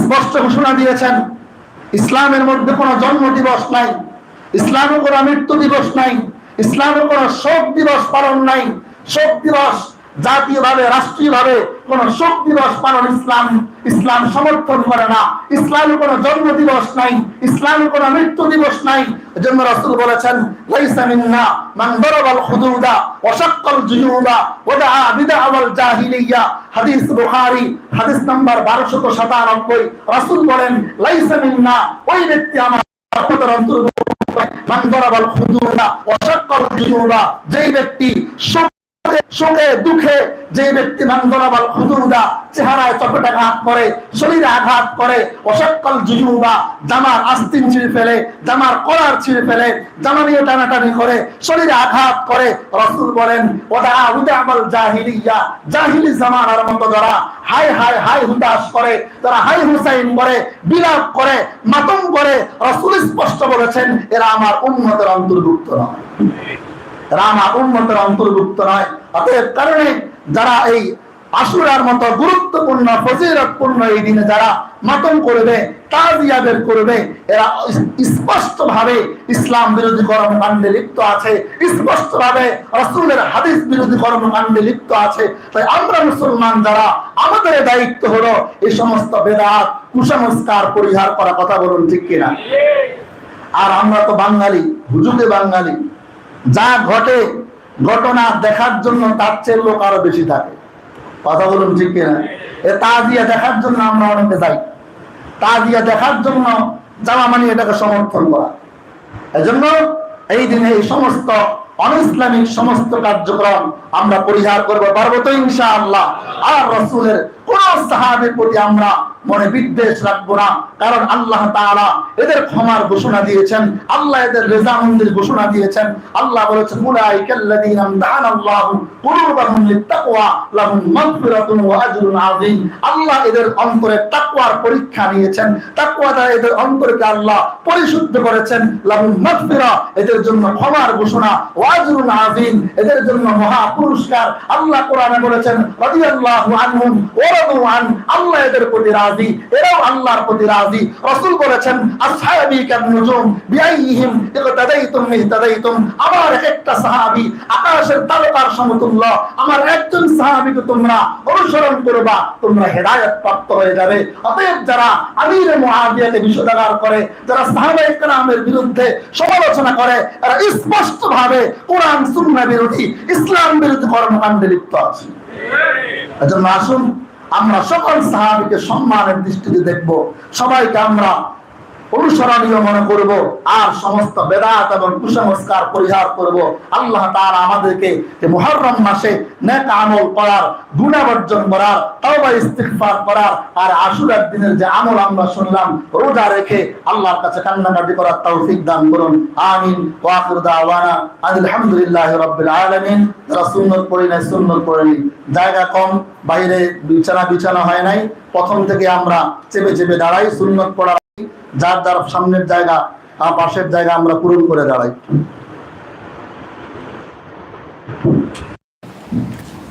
স্পষ্ট ঘোষণা দিয়েছেন, ইসলামের মধ্যে কোনো জন্ম দিবস নাই, ইসলামে কোনো মৃত্যু দিবস নাই, ইসলামে কোনো শোক দিবস পালন নাই, শোক দিবস জাতীয়ভাবে, রাষ্ট্রীয়ভাবে কোন শোক দিবস পালন ইসলাম ইসলাম সমর্থন করে না। ইসলামে কোনো জন্ম দিবস নাই, ইসলামে কোনো মৃত্যু দিবস নাই। এজন্য রাসূল বলেছেন, লাইসা মান দারাবাল হুদুদা ওয়া শাক্কাল জুয়ুবা ওয়া দাআ জাহিলিয়া। হাদিস বুখারী, হাদিস নাম্বার 1297 রাসূল বলেন, লাইসা ওই ব্যক্তি আমার অন্তর্ভুক্ত। মান জুয়ুবা। যেই ব্যক্তি শোক দুঃখে যে ব্যক্তি চেহারায় আঘাত করে, শরীরে আঘাত করে জুজুবা জামার আস্তিন ছিঁড়ে ফেলে, জামার কলার ছিঁড়ে ফেলে জামা নিয়ে টানাটানি করে, শরীরে আঘাত করে, রসুল বলেন, ওদা জাহিলিয়া জাহিলি মতো যারা হাই হাই হাই হুদাস করে তারা হাই হুসাইন করে, বিলাপ করে, মাতম করে, রসুল স্পষ্ট বলেছেন, এরা আমার উন্নতের অন্তর্ভুক্ত নয়। রামা উন্মতের অন্তর্ভুক্ত নয়? অতএব কারণে যারা এই আশুরার মতো গুরুত্বপূর্ণ ফজিরতপূর্ণ এই দিনে যারা মাতম করবে তাজিয়া বের করবে, এরা স্পষ্ট ভাবে ইসলাম বিরোধী কর্মকাণ্ডে লিপ্ত আছে স্পষ্ট ভাবে রসুলের হাদিস বিরোধী কর্মকাণ্ডে লিপ্ত আছে। তাই আমরা মুসলমান যারা আমাদের দায়িত্ব হলো এই সমস্ত বেদাত, কুসংস্কার পরিহার করা, কথা বলুন ঠিক কিনা? আর আমরা তো বাঙালি হুজুকে বাঙালি। যা ঘটে, ঘটনা দেখার জন্য তার চেয়ে লোক আরও বেশি থাকে। কথা বলুন ঠিক কিনা? এ তাজিয়া দেখার জন্য আমরা অনেকে যাই। তাজিয়া দেখার জন্য যাওয়া মানে এটাকে সমর্থন করা। এজন্য এই দিনে এই সমস্ত অন ইসলামিক সমস্ত কার্যক্রম আমরা পরিহার করব, পারব তো ইনশাআল্লাহ। আর রসুলের কোন সাহাবের প্রতি আমরা মনে বিদ্বেষ রাখব না। কারণ আল্লাহ এদের ক্ষমার ঘোষণা দিয়েছেন, আল্লাহ এদের রেজামন্দির ঘোষণা দিয়েছেন। আল্লাহ বলেছেন আল্লাহ এদের অন্তরে পরীক্ষা নিয়েছেন। দ্বারা এদের অন্তরকে আল্লাহ পরিশুদ্ধ করেছেন। এদের জন্য ক্ষমার ঘোষণা। ওয়া আজরুন এদের জন্য মহা পুরস্কার। আল্লাহ কোরআনে বলেছেন আন। আল্লাহ এদের প্রতি এরাও আল্লাহর প্রতি রাজি। রাসূল বলেছেন আসহাবি বিআইহিম আমার একটা আকাশের তারকার সমতুল্য, আমার একজন তোমরা অনুসরণ করবা, তোমরা প্রাপ্ত হয়ে যাবে। অতএব যারা আমির করে, যারা সাহাবায়ে কেরামের বিরুদ্ধে সমালোচনা করে এরা স্পষ্ট ভাবে কোরআন সুন্নাহ বিরোধী ইসলাম বিরোধী কর্মকাণ্ডে লিপ্ত আছে। আসুন আমরা সকল সাহাবিকে সম্মানের দৃষ্টিতে দেখব। সবাইকে আমরা অনুসরণীয় মনে করব আর সমস্ত বেদাত এবং কুসংস্কার পরিহার করব। আল্লাহ তাআলা আমাদেরকে যে মুহররম মাসে নেক আমল করার গুণাবর্জন করার, তওবা ইস্তিগফার করার আর আশুরার দিনের যে আমল আমরা শুনলাম, রোজা রেখে আল্লাহর কাছে কান্নাকাটি করার তৌফিক দান করুন। আমিন। ওয়া আখিরু দাওয়ানা আলহামদুলিল্লাহি রাব্বিল আলামিন। যারা সুন্নাত পড়ি নাই, সুন্নাত পড়েনি জায়গা কম, বাইরে বিছানা বিছানা হয় নাই। প্রথম থেকে আমরা চেপে চেপে দাঁড়াই, সুন্নত পড়া যার যার সামনের জায়গা আর পাশের জায়গা আমরা পূরণ করে দাঁড়াই।